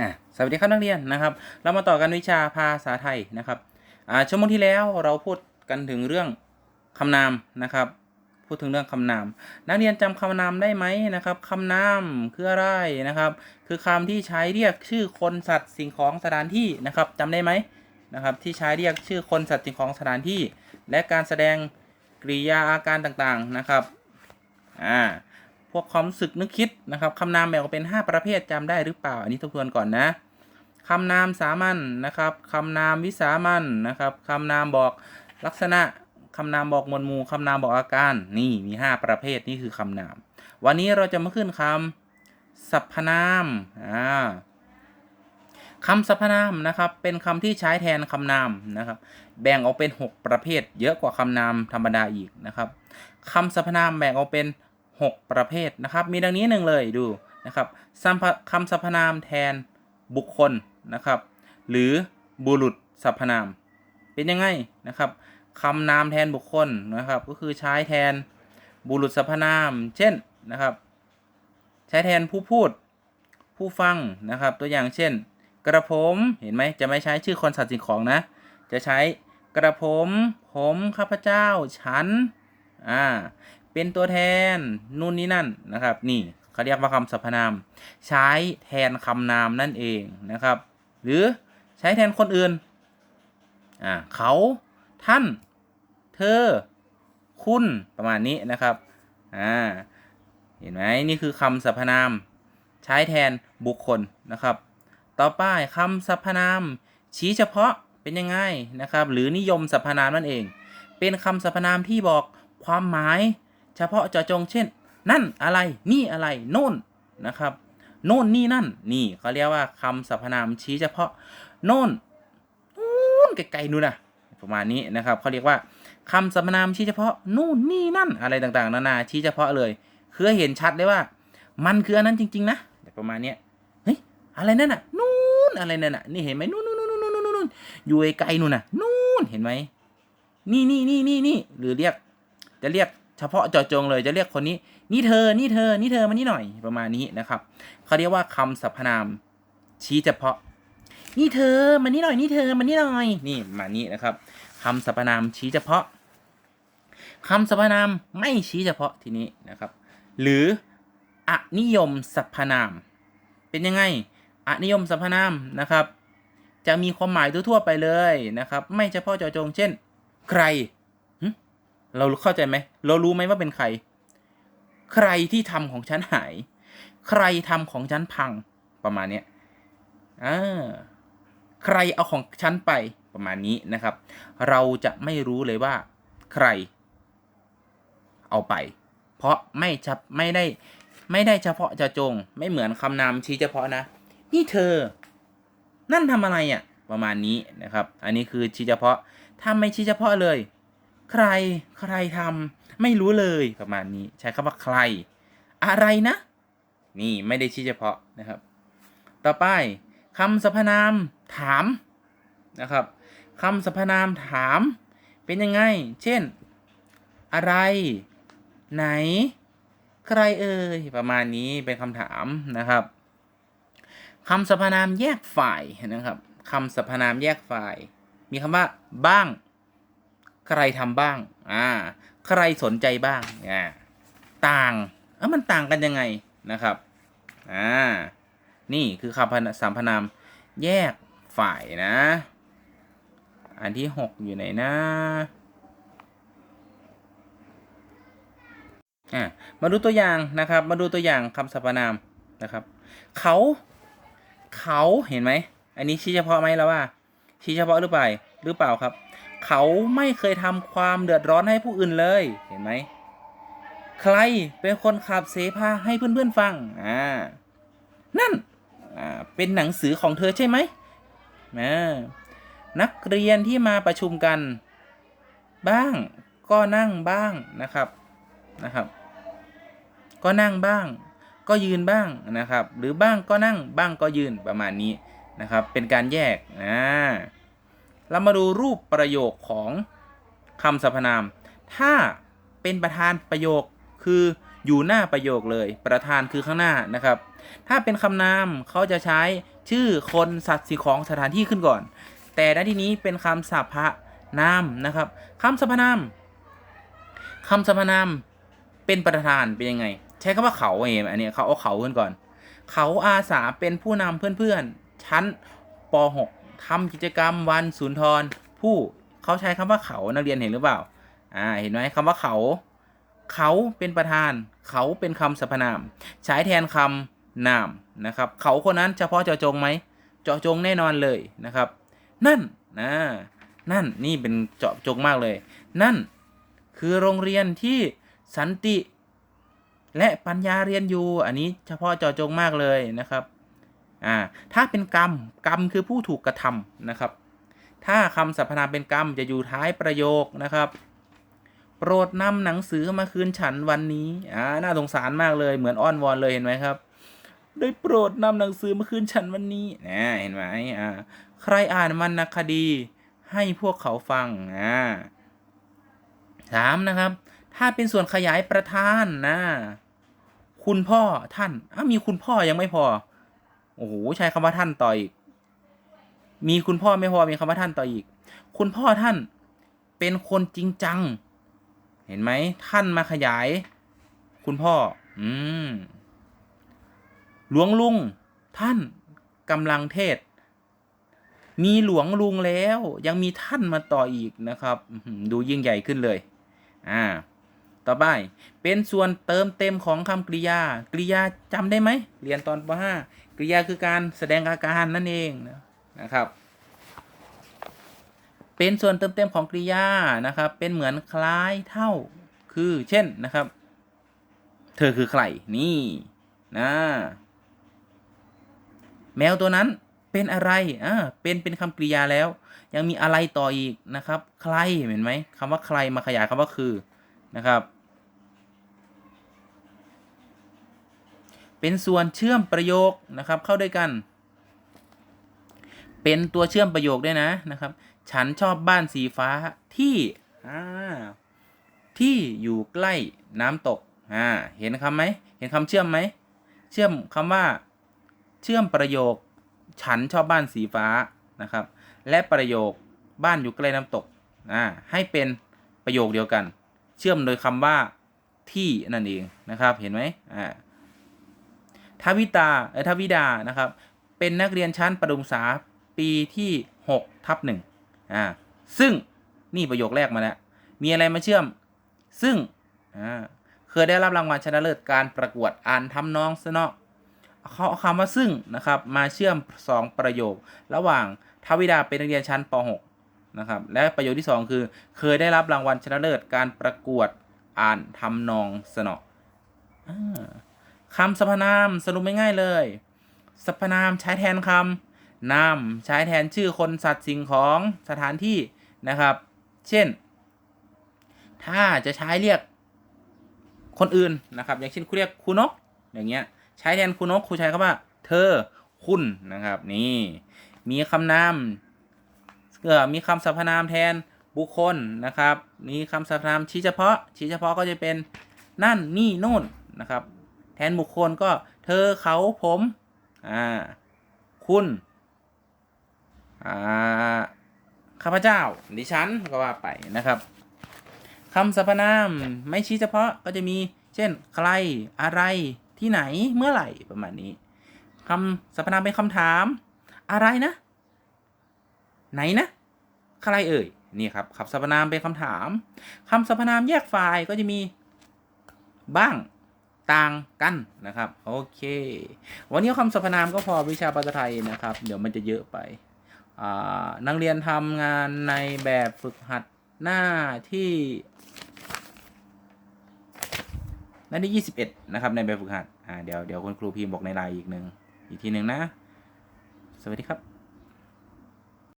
อะสวัสดีครับนักเรียนนะครับ เรามาต่อกันวิชาภาษาไทยนะครับอ่าชั่วโมงที่แล้วเราพูดกันถึงเรื่องคำนามนะครับ พูดถึงเรื่องคำนาม นักเรียนจำคำนามได้ไหมนะครับคำนามคืออะไรนะครับ คือคำที่ใช้เรียกชื่อคนสัตว์สิ่งของสถานที่นะครับจำได้ไหมนะครับที่ใช้เรียกชื่อคนสัตว์สิ่งของสถานที่ และการแสดงกริยาอาการต่างๆนะครับอ่า พวกความสึกนึกคิดนะครับคำนามแบ่งออกเป็น 5 ประเภทจำได้หรือเปล่า อันนี้ทบทวนก่อนนะคำนามสามัญนนะครับคำนามวิสามัญนนะครับคำนามบอกลักษณะคำนามบอกมวดหมู่คำนามบอกอาการนี่มี 5 ประเภทนี่คือคำนาม วันนี้เราจะมาขึ้นคำสรรพนามอ่าคำสรรพนามนะครับเป็นคำที่ใช้แทนคำนามนะครับ แบ่งออกเป็น 6 ประเภท เยอะกว่าคำนามธรรมดาอีกนะครับคำสรรพนามแบ่งออกเป็น 6 ประเภทนะครับ มีดังนี้หนึ่งเลยดูนะครับคำสรรพนามแทนบุคคลนะครับ หรือบุรุษสรรพนาม เป็นยังไงนะครับคำนามแทนบุคคลนะครับ ก็คือใช้แทนบุรุษสรรพนาม เช่นนะครับ ใช้แทนผู้พูดผู้ฟังนะครับ ตัวอย่างเช่น กระผมเห็นไหมจะไม่ใช้ชื่อคนสัตว์สิ่งของนะ จะใช้กระผม ผมข้าพเจ้า ฉันอ่า เป็นตัวแทนนู่นนี่นั่นนะครับ นี่เขาเรียกว่าคำสรรพนาม ใช้แทนคำนามนั่นเองนะครับ หรือใช้แทนคนอื่นอ่าเขาท่าน เธอ คุณประมาณนี้นะครับอ่าเห็นไหมนี่คือคำสรรพนาม ใช้แทนบุคคลนะครับ ต่อไปคำสรรพนาม ชี้เฉพาะเป็นยังไงนะครับ หรือนิยมสรรพนามนั่นเอง เป็นคำสรรพนามที่บอกความหมาย เฉพาะเจาะจงเช่น นั่นอะไรนี่อะไร โน่นนะครับ โน่นนี่นั่น นี่เขาเรียกว่าคำสรรพนามชี้เฉพาะ โน่นนู่นไกลๆนู่นนะประมาณนี้นะครับเขาเรียกว่าคำสรรพนามชี้เฉพาะนู่นนี่นั่นอะไรต่างๆ นานาชี้เฉพาะเลย คือเห็นชัดเลยว่า มันคืออันนั้นจริง ๆ นะประมาณเนี้ยเฮ้ยอะไรนั่นน่ะนู่นอะไรนั่นน่ะนี่เห็นไหมนู่นนู่นนู่นนู่นนู่นนู่นอยู่ไกลๆนู่นน่ะนู่นเห็นไหมนี่นี่นี่นี่นี่หรือเรียกจะเรียก เฉพาะเจาะจงเลยจะเรียกคนนี้ นี่เธอ นี่เธอ นี่เธอมานี่หน่อยประมาณนี้นะครับเขาเรียกว่าคำสรรพนาม ชี้เฉพาะ นี่เธอมานี่หน่อย นี่เธอมานี่หน่อย นี่มานี้นะครับคำสรรพนามชี้เฉพาะคำสรรพนามไม่ชี้เฉพาะทีนี้นะครับ หรืออนิยมสรรพนาม เป็นยังไงอนิยมสรรพนามนะครับ จะมีความหมายทั่วๆไปเลยนะครับ ไม่เฉพาะเจาะจง เช่น ใคร เราเข้าใจไหม เรารู้ไหมว่าเป็นใคร ใครที่ทำของฉันหาย ใครทำของฉันพังประมาณเนี้ยอ่าใครเอาของฉันไปประมาณนี้นะครับ เราจะไม่รู้เลยว่า ใคร เอาไป เพราะไม่ชับไม่ได้ ไม่ได้เฉพาะเจาะจง ไม่เหมือนคำนามชี้เฉพาะนะ นี่เธอ นั่นทำอะไรอะ่ะ ประมาณนี้นะครับ อันนี้คือชี้เฉพาะ ถ้าไม่ชี้เฉพาะเลย ใครใครทำไม่รู้เลยประมาณนี้ ใช้คำว่าใคร อะไรนะ นี่ไม่ได้ชี้เฉพาะนะครับ ต่อไปคำสรรพนามถามนะครับคำสรรพนามถาม เป็นยังไง เช่น อะไร ไหน ใครเอ่ยประมาณนี้เป็นคำถามนะครับคำสรรพนามแยกฝ่ายนะครับคำสรรพนามแยกฝ่าย มีคำว่าบ้าง ใครทำบ้าง อ่า ใครสนใจบ้าง อ่า ต่างเออมันต่างกันยังไงนะครับ อ่า นี่คือคำสามพนามแยกฝ่ายนะ อันที่หกอยู่ไหนนะ อ่า มาดูตัวอย่างนะครับ มาดูตัวอย่างคำสรรพนามนะครับ เขา เขาเห็นไหม อันนี้ชี้เฉพาะไหมแล้วว่า ชี้เฉพาะหรือเปล่า หรือเปล่าครับ เขาไม่เคยทำความเดือดร้อนให้ผู้อื่นเลยเห็นไหมใครเป็นคนขับเสพาให้เพื่อนๆฟังอ่านั่นอ่าเป็นหนังสือของเธอใช่ไหมอ่านักเรียนที่มาประชุมกัน บ้างก็นั่งบ้างนะครับนะครับ ก็นั่งบ้าง ก็ยืนบ้างนะครับ หรือบ้างก็นั่งบ้างก็ยืนประมาณนี้นะครับ เป็นการแยกอ่า เรามาดูรูปประโยคของคำสรรพนาม ถ้าเป็นประธานประโยคคืออยู่หน้าประโยคเลย ประธานคือข้างหน้านะครับ ถ้าเป็นคำนามเขาจะใช้ชื่อคนสัตว์สิ่งของสถานที่ขึ้นก่อน แต่ในที่นี้เป็นคำสรรพนามนะครับคำสรรพนามคำสรรพนามเป็นประธานเป็นยังไง ใช้คำว่าเขาเองอันนี้เขาเอาเขาขึ้นก่อน เขาอาสาเป็นผู้นำเพื่อนๆชั้นป .6 ทำกิจกรรมวันสุนทรผู้เขาใช้คำว่าเขานักเรียนเห็นหรือเปล่าอ่าเห็นไหมคำว่าเขา เขาเป็นประธาน เขาเป็นคำสรรพนาม ใช้แทนคำนามนะครับ เขาคนนั้นเฉพาะเจาะจงไหมเจาะจงแน่นอนเลยนะครับ นั่นนะนั่นนี่เป็นเจาะจงมากเลย นั่นคือโรงเรียนที่สันติ และปัญญาเรียนอยู่ อันนี้เฉพาะเจาะจงมากเลยนะครับ อ่าถ้าเป็นกรรมกรรมคือผู้ถูกกระทำนะครับ ถ้าคำสรรพนามเป็นกรรมจะอยู่ท้ายประโยคนะครับ โปรดนำหนังสือมาคืนฉันวันนี้อ่าน่าสงสารมากเลยเหมือนอ้อนวอนเลยเห็นไหมครับได้โปรดนำหนังสือมาคืนฉันวันนี้นะเห็นไหมอ่าใครอ่านวรรณคดีให้พวกเขาฟังอ่าถามนะครับ ถ้าเป็นส่วนขยายประธานนะ คุณพ่อท่านอ้ามีคุณพ่อยังไม่พอ อ้โหใช้คำว่าท่านต่ออีก มีคุณพ่อไม่พอมีคำว่าท่านต่ออีก คุณพ่อท่านเป็นคนจริงจัง เห็นไหมท่านมาขยาย คุณพ่อ อืมหลวงลุง ท่านกำลังเทศ มีหลวงลุงแล้ว ยังมีท่านมาต่ออีกนะครับ ดูยิ่งใหญ่ขึ้นเลย อ่า ต่อไป เป็นส่วนเติมเต็มของคำกริยากริยาจำได้ไหม เรียนตอนป .5 กริยาคือการแสดงอาการนั่นเองนะนะครับ เป็นส่วนเติมเต็มของกริยานะครับ เป็นเหมือนคล้ายเท่าคือเช่นนะครับ เธอคือใครนี่นะแมวตัวนั้นเป็นอะไร อ่า เป็น เป็นคำกริยาแล้ว ยังมีอะไรต่ออีกนะครับ ใคร เห็นไหมคำว่าใครมาขยายคำว่าคือนะครับ เป็นส่วนเชื่อมประโยคนะครับเข้าด้วยกัน เป็นตัวเชื่อมประโยคด้วยนะนะครับ ฉันชอบบ้านสีฟ้าที่ที่อยู่ใกล้น้ำตกอ่าเห็นคำไหมเห็นคำเชื่อมไหมเชื่อมคำว่า เชื่อมประโยค ฉันชอบบ้านสีฟ้านะครับ และประโยคบ้านอยู่ใกล้น้ำตกอ่าให้เป็นประโยคเดียวกัน เชื่อมโดยคำว่าที่นั่นเองนะครับ เห็นไหมอ่า ทวิตาเออทวิดานะครับ เป็นนักเรียนชั้นประถมศึกษาปีที่6ทับหนึ่งอ่าซึ่งนี่ประโยคแรกมาแล้ว มีอะไรมาเชื่อม ซึ่งอ่าเคยได้รับรางวัลชนะเลิศการประกวดอ่านทำนองสนอเขาเอาคำว่าซึ่งนะครับมาเชื่อมสองประโยค ระหว่างทวิดาเป็นนักเรียนชั้นป .6 นะครับและประโยคที่ 2 คือ เคยได้รับรางวัลชนะเลิศการประกวดอ่านทำนองสนออ่า คำสรรพนามสรุปไม่ง่ายเลยสรรพนามใช้แทนคำนามใช้แทนชื่อคนสัตว์สิ่งของสถานที่นะครับ เช่น ถ้าจะใช้เรียกคนอื่นนะครับ อย่างเช่นคุณเรียกคุณนกอย่างเงี้ยใช้แทนคุณนกครูใช้คำว่า เธอคุณนะครับ นี่มีคำนามเออมีคำสรรพนามแทนบุคคลนะครับ มีคำสรรพนามชี้เฉพาะชี้เฉพาะก็จะเป็นนั่นนี่โน่นนะครับ แทนบุคคลก็เธอเขาผมอ่าคุณอ่าข้าพเจ้า ดิฉันก็ว่าไปนะครับคำสรรพนามไม่ชี้เฉพาะก็จะมีเช่น ใครอะไรที่ไหนเมื่อไหร่ประมาณนี้คำสรรพนามเป็นคำถาม อะไรนะ ไหนนะ ใครเอ่ยนี่ครับคำสรรพนามเป็นคำถามคำสรรพนามแยกฝ่ายก็จะมีบ้าง ต่างกันนะครับ โอเค วันนี้คำสรรพนามก็พอวิชาภาษาไทยนะครับ เดี๋ยวมันจะเยอะไปนักเรียนทำงานในแบบฝึกหัดหน้าที่หน้าที่21 นะครับ ในแบบฝึกหัด อ่า เดี๋ยวเดี๋ยวคุณครูพิมพ์บอกในไลน์อีกหนึ่งอีกทีหนึ่งนะ สวัสดีครับ